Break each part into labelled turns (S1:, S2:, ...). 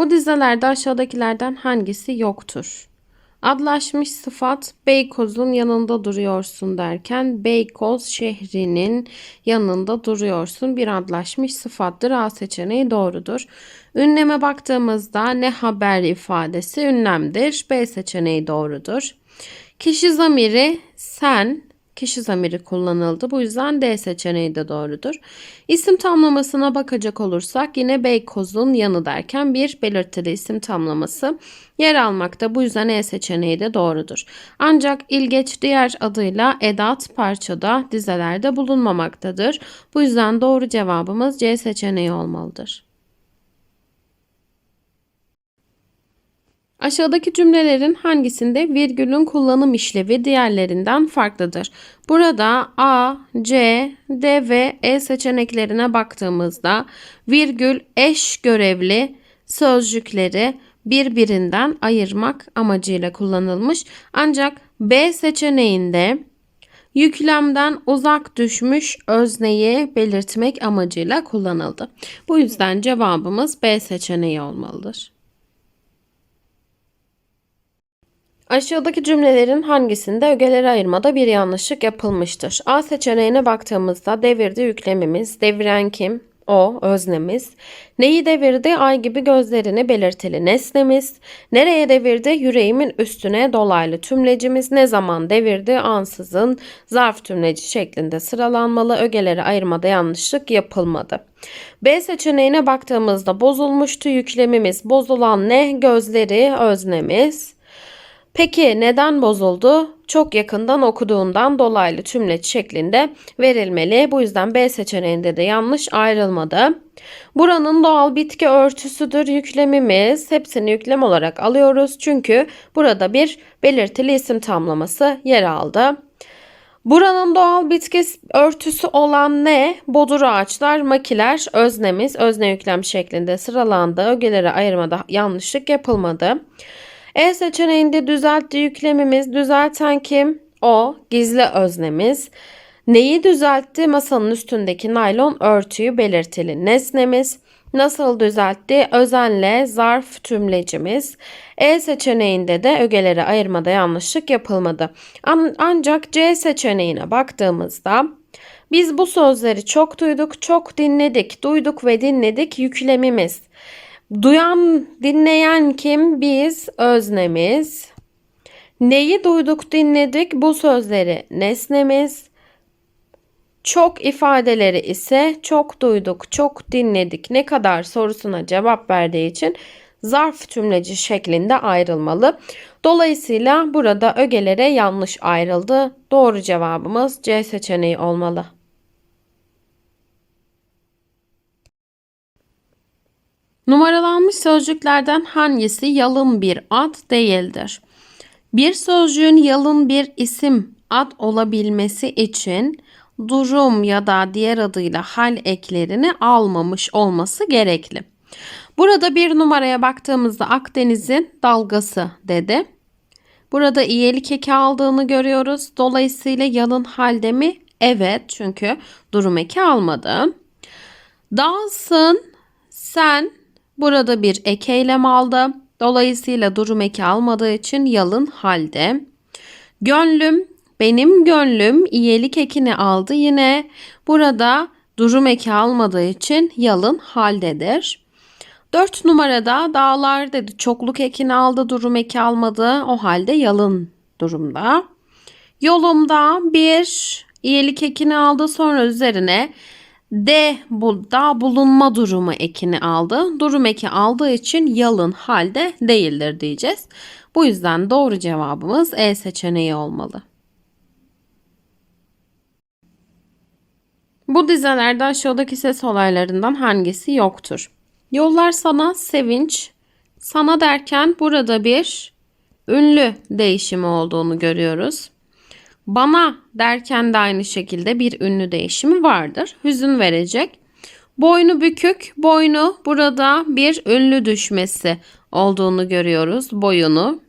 S1: Bu dizelerde aşağıdakilerden hangisi yoktur? Adlaşmış sıfat Beykoz'un yanında duruyorsun derken Beykoz şehrinin yanında duruyorsun bir adlaşmış sıfattır. A seçeneği doğrudur. Ünleme baktığımızda ne haber ifadesi ünlemdir. B seçeneği doğrudur. Kişi zamiri sen kişi zamiri kullanıldı. Bu yüzden D seçeneği de doğrudur. İsim tamlamasına bakacak olursak yine Beykoz'un yanı derken bir belirtili isim tamlaması yer almakta. Bu yüzden E seçeneği de doğrudur. Ancak ilgeç diğer adıyla edat parçada dizelerde bulunmamaktadır. Bu yüzden doğru cevabımız C seçeneği olmalıdır. Aşağıdaki cümlelerin hangisinde virgülün kullanım işlevi diğerlerinden farklıdır? Burada A, C, D ve E seçeneklerine baktığımızda virgül eş görevli sözcükleri birbirinden ayırmak amacıyla kullanılmış. Ancak B seçeneğinde yüklemden uzak düşmüş özneyi belirtmek amacıyla kullanıldı. Bu yüzden cevabımız B seçeneği olmalıdır. Aşağıdaki cümlelerin hangisinde ögeleri ayırmada bir yanlışlık yapılmıştır? A seçeneğine baktığımızda devirdi yüklemimiz, deviren kim? O, öznemiz. Neyi devirdi? Ay gibi gözlerini belirtili nesnemiz. Nereye devirdi? Yüreğimin üstüne dolaylı tümlecimiz. Ne zaman devirdi? Ansızın zarf tümleci şeklinde sıralanmalı. Ögeleri ayırmada yanlışlık yapılmadı. B seçeneğine baktığımızda bozulmuştu yüklemimiz. Bozulan ne? Gözleri, öznemiz. Peki neden bozuldu? Çok yakından okuduğundan dolaylı tümleç şeklinde verilmeli. Bu yüzden B seçeneğinde de yanlış ayrılmadı. Buranın doğal bitki örtüsüdür yüklemimiz. Hepsini yüklem olarak alıyoruz. Çünkü burada bir belirtili isim tamlaması yer aldı. Buranın doğal bitki örtüsü olan ne? Bodur ağaçlar, makiler, öznemiz, özne yüklem şeklinde sıralandı. Ögeleri ayırmada yanlışlık yapılmadı. E seçeneğinde düzeltti yüklemimiz. Düzelten kim? O. Gizli öznemiz. Neyi düzeltti? Masanın üstündeki naylon örtüyü belirtili nesnemiz. Nasıl düzeltti? Özenle zarf tümlecimiz. E seçeneğinde de ögeleri ayırmada yanlışlık yapılmadı. An ancak C seçeneğine baktığımızda biz bu sözleri çok duyduk, çok dinledik, duyduk ve dinledik yüklemimiz. Duyan, dinleyen kim? Biz, öznemiz. Neyi duyduk, dinledik? Bu sözleri nesnemiz. Çok ifadeleri ise çok duyduk, çok dinledik. Ne kadar sorusuna cevap verdiği için zarf tümleci şeklinde ayrılmalı. Dolayısıyla burada ögelere yanlış ayrıldı. Doğru cevabımız C seçeneği olmalı. Numaralanmış sözcüklerden hangisi yalın bir ad değildir? Bir sözcüğün yalın bir isim ad olabilmesi için durum ya da diğer adıyla hal eklerini almamış olması gerekli. Burada bir numaraya baktığımızda Akdeniz'in dalgası dedi. Burada iyelik eki aldığını görüyoruz. Dolayısıyla yalın halde mi? Evet çünkü durum eki almadı. Dalsın sen Burada bir ek eylem aldı. Dolayısıyla durum eki almadığı için yalın halde. Gönlüm, benim gönlüm iyelik ekini aldı yine. Burada durum eki almadığı için yalın haldedir. 4 numarada dağlar dedi çokluk ekini aldı durum eki almadı o halde yalın durumda. Yolumda bir iyelik ekini aldı sonra üzerine D burada bulunma durumu ekini aldı. Durum eki aldığı için yalın halde değildir diyeceğiz. Bu yüzden doğru cevabımız E seçeneği olmalı. Bu dizelerde aşağıdaki ses olaylarından hangisi yoktur? Yollar sana sevinç. Sana derken burada bir ünlü değişimi olduğunu görüyoruz. Bana derken de aynı şekilde bir ünlü değişimi vardır. Hüzün verecek. Boynu bükük, boynu burada bir ünlü düşmesi olduğunu görüyoruz. Boyunu.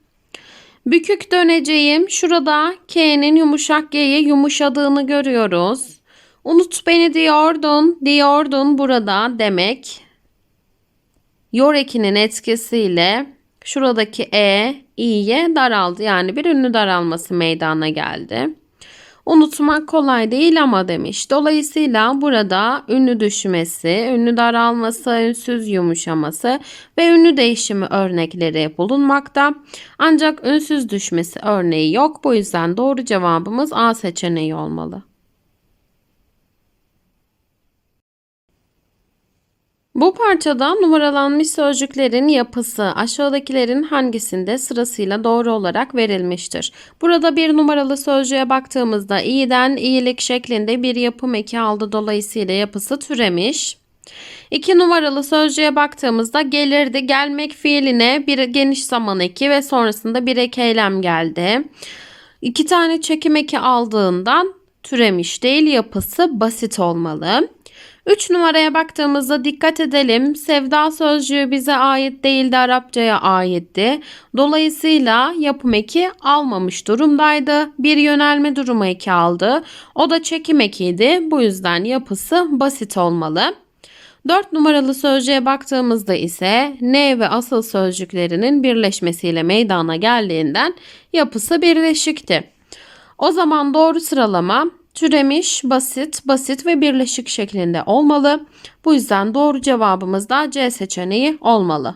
S1: Bükük döneceğim. Şurada K'nin yumuşak G'ye yumuşadığını görüyoruz. Unut beni diyordun, diyordun burada demek. yor ekinin etkisiyle şuradaki e i'ye daraldı. Yani bir ünlü daralması meydana geldi. Unutmak kolay değil ama demiş. Dolayısıyla burada ünlü düşmesi, ünlü daralması, ünsüz yumuşaması ve ünlü değişimi örnekleri bulunmakta. Ancak ünsüz düşmesi örneği yok. Bu yüzden doğru cevabımız A seçeneği olmalı. Bu parçada numaralanmış sözcüklerin yapısı aşağıdakilerin hangisinde sırasıyla doğru olarak verilmiştir? Burada bir numaralı sözcüğe baktığımızda iyiden iyilik şeklinde bir yapım eki aldı dolayısıyla yapısı türemiş. İki numaralı sözcüğe baktığımızda gelirdi gelmek fiiline bir geniş zaman eki ve sonrasında bir ek eylem geldi. İki tane çekim eki aldığından türemiş değil yapısı basit olmalı. 3 numaraya baktığımızda dikkat edelim. Sevda sözcüğü bize ait değildi, Arapçaya aitti. Dolayısıyla yapım eki almamış durumdaydı. Bir yönelme durumu eki aldı. O da çekim ekiydi. Bu yüzden yapısı basit olmalı. 4 numaralı sözcüğe baktığımızda ise ne ve asıl sözcüklerinin birleşmesiyle meydana geldiğinden yapısı birleşikti. O zaman doğru sıralama türemiş, basit, basit ve birleşik şeklinde olmalı. Bu yüzden doğru cevabımız da C seçeneği olmalı.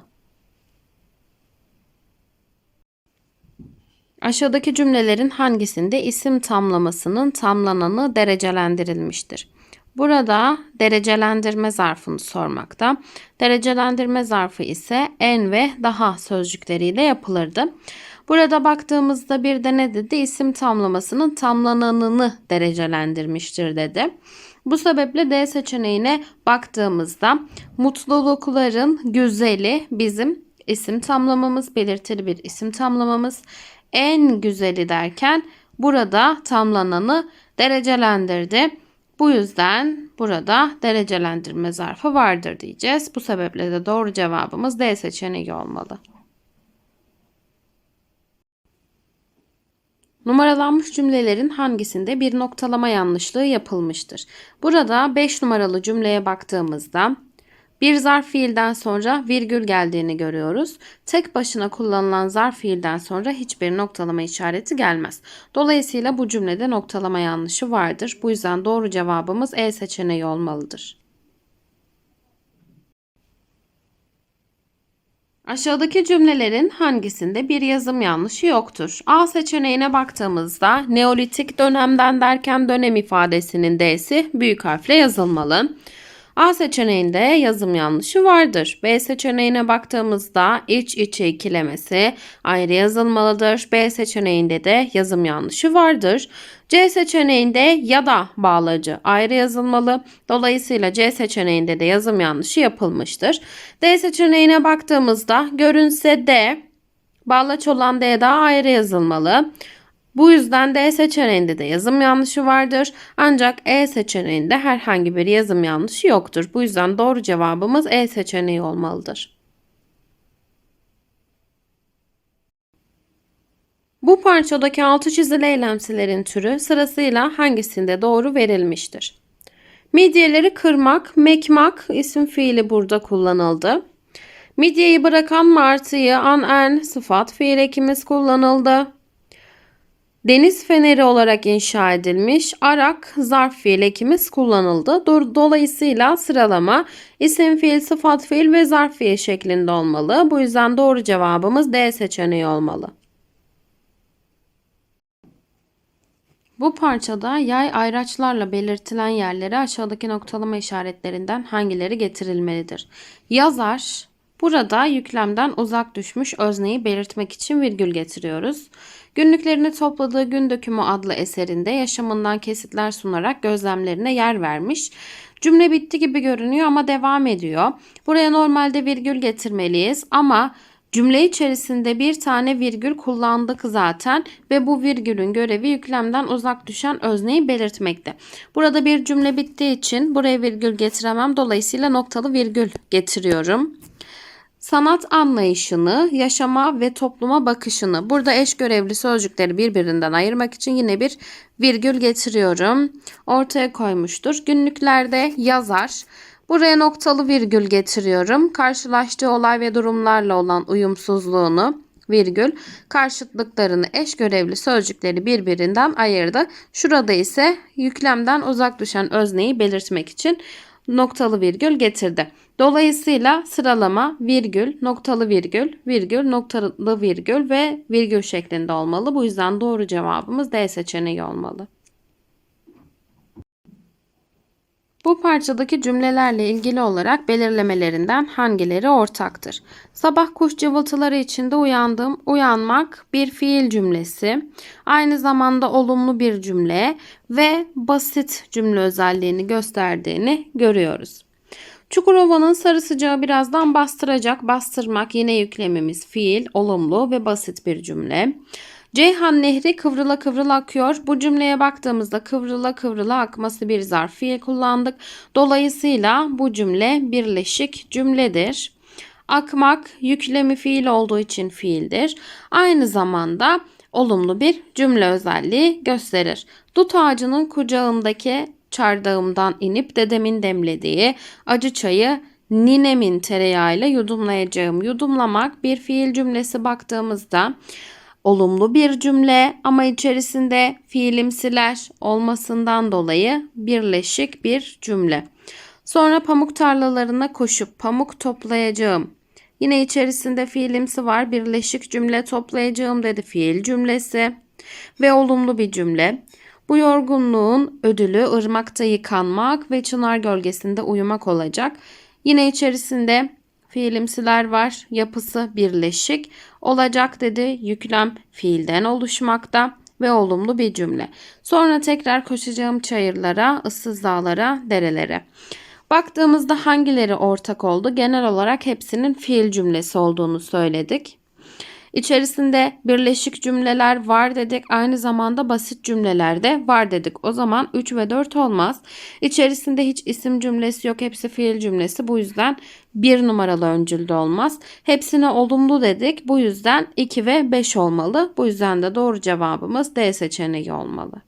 S1: Aşağıdaki cümlelerin hangisinde isim tamlamasının tamlananı derecelendirilmiştir? Burada derecelendirme zarfını sormakta. Derecelendirme zarfı ise en ve daha sözcükleriyle yapılırdı. Burada baktığımızda bir de ne dedi? İsim tamlamasının tamlananını derecelendirmiştir dedi. Bu sebeple D seçeneğine baktığımızda mutlulukların güzeli bizim isim tamlamamız, belirtili bir isim tamlamamız. En güzeli derken burada tamlananı derecelendirdi. Bu yüzden burada derecelendirme zarfı vardır diyeceğiz. Bu sebeple de doğru cevabımız D seçeneği olmalı. Numaralanmış cümlelerin hangisinde bir noktalama yanlışlığı yapılmıştır? Burada 5 numaralı cümleye baktığımızda bir zarf fiilden sonra virgül geldiğini görüyoruz. Tek başına kullanılan zarf fiilden sonra hiçbir noktalama işareti gelmez. Dolayısıyla bu cümlede noktalama yanlışı vardır. Bu yüzden doğru cevabımız E seçeneği olmalıdır. Aşağıdaki cümlelerin hangisinde bir yazım yanlışı yoktur? A seçeneğine baktığımızda Neolitik dönemden derken dönem ifadesinin D'si büyük harfle yazılmalı. A seçeneğinde yazım yanlışı vardır. B seçeneğine baktığımızda iç içe ikilemesi ayrı yazılmalıdır. B seçeneğinde de yazım yanlışı vardır. C seçeneğinde ya da bağlacı ayrı yazılmalı. Dolayısıyla C seçeneğinde de yazım yanlışı yapılmıştır. D seçeneğine baktığımızda görünse D bağlaç olan D daha ayrı yazılmalı. Bu yüzden D seçeneğinde de yazım yanlışı vardır. Ancak E seçeneğinde herhangi bir yazım yanlışı yoktur. Bu yüzden doğru cevabımız E seçeneği olmalıdır. Bu parçadaki altı çizili eylemsilerin türü sırasıyla hangisinde doğru verilmiştir? Midyeleri kırmak, mekmak isim fiili burada kullanıldı. Midyeyi bırakan martıyı an en sıfat fiil ekimiz kullanıldı. Deniz feneri olarak inşa edilmiş arak zarf fiil ekimiz kullanıldı. Dolayısıyla sıralama isim fiil, sıfat fiil ve zarf fiil şeklinde olmalı. Bu yüzden doğru cevabımız D seçeneği olmalı. Bu parçada yay ayraçlarla belirtilen yerlere aşağıdaki noktalama işaretlerinden hangileri getirilmelidir? Yazar, burada yüklemden uzak düşmüş özneyi belirtmek için virgül getiriyoruz. Günlüklerini topladığı Gün Dökümü adlı eserinde yaşamından kesitler sunarak gözlemlerine yer vermiş. Cümle bitti gibi görünüyor ama devam ediyor. Buraya normalde virgül getirmeliyiz ama Cümle içerisinde bir tane virgül kullandık zaten ve bu virgülün görevi yüklemden uzak düşen özneyi belirtmekte. Burada bir cümle bittiği için buraya virgül getiremem. Dolayısıyla noktalı virgül getiriyorum. Sanat anlayışını, yaşama ve topluma bakışını. Burada eş görevli sözcükleri birbirinden ayırmak için yine bir virgül getiriyorum. Ortaya koymuştur. Günlüklerde yazar. Buraya noktalı virgül getiriyorum. Karşılaştığı olay ve durumlarla olan uyumsuzluğunu virgül karşıtlıklarını eş görevli sözcükleri birbirinden ayırdı. Şurada ise yüklemden uzak düşen özneyi belirtmek için noktalı virgül getirdi. Dolayısıyla sıralama virgül, noktalı virgül, virgül, noktalı virgül ve virgül şeklinde olmalı. Bu yüzden doğru cevabımız D seçeneği olmalı. Bu parçadaki cümlelerle ilgili olarak belirlemelerinden hangileri ortaktır? Sabah kuş cıvıltıları içinde uyandım. Uyanmak bir fiil cümlesi. Aynı zamanda olumlu bir cümle ve basit cümle özelliğini gösterdiğini görüyoruz. Çukurova'nın sarı sıcağı birazdan bastıracak. Bastırmak yine yüklemimiz fiil, olumlu ve basit bir cümle. Ceyhan Nehri kıvrıla kıvrıla akıyor. Bu cümleye baktığımızda kıvrıla kıvrıla akması bir zarf fiil kullandık. Dolayısıyla bu cümle birleşik cümledir. Akmak yüklemi fiil olduğu için fiildir. Aynı zamanda olumlu bir cümle özelliği gösterir. Dut ağacının kucağındaki çardağımdan inip dedemin demlediği acı çayı ninemin tereyağıyla yudumlayacağım. Yudumlamak bir fiil cümlesi baktığımızda olumlu bir cümle ama içerisinde fiilimsiler olmasından dolayı birleşik bir cümle. Sonra pamuk tarlalarına koşup pamuk toplayacağım. Yine içerisinde fiilimsi var. Birleşik cümle toplayacağım dedi fiil cümlesi ve olumlu bir cümle. Bu yorgunluğun ödülü ırmakta yıkanmak ve çınar gölgesinde uyumak olacak. Yine içerisinde fiilimsiler var. Yapısı birleşik. Olacak dedi. Yüklem fiilden oluşmakta ve olumlu bir cümle. Sonra tekrar koşacağım çayırlara, ıssız dağlara, derelere. Baktığımızda hangileri ortak oldu? Genel olarak hepsinin fiil cümlesi olduğunu söyledik. İçerisinde birleşik cümleler var dedik. Aynı zamanda basit cümleler de var dedik. O zaman 3 ve 4 olmaz. İçerisinde hiç isim cümlesi yok. Hepsi fiil cümlesi. Bu yüzden 1 numaralı öncülde olmaz. Hepsine olumlu dedik. Bu yüzden 2 ve 5 olmalı. Bu yüzden de doğru cevabımız D seçeneği olmalı.